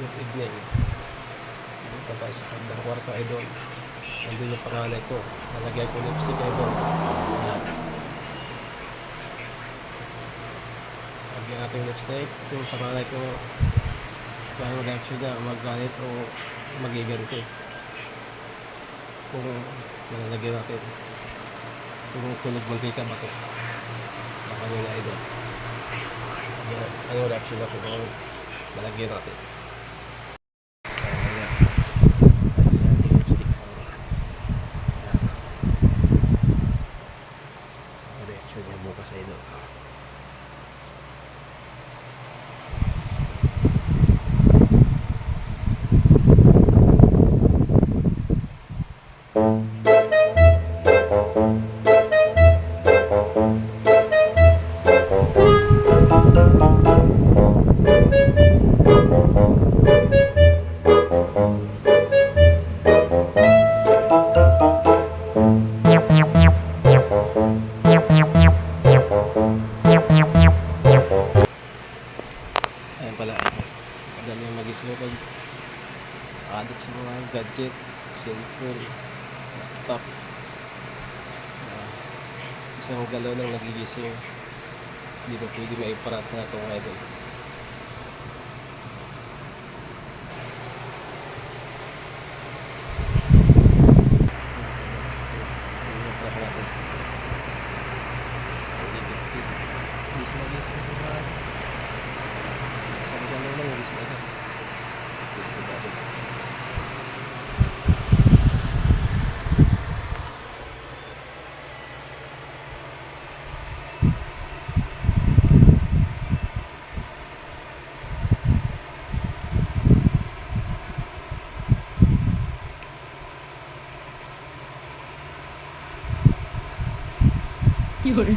Good evening. Dito sa kandang kwarto idol. Nandun yung panganay ko. Nalagay ko lipstick idol. Yan. Lagyan natin lipstick. Yung panganay ko, reaction niya, magalit o magiganti. Kung nalalagyan natin. Kung tunog mantika ba ito. Baka yun na idol. Ano reaction natin kung malagyan natin. Size thank you pala. Madali yung mag-islo pag addict sa mga gadget, cellphone, laptop. Ah, isang galaw lang nagigising. Hindi na pwede maiparat na itong idol. Iparat natin. 有人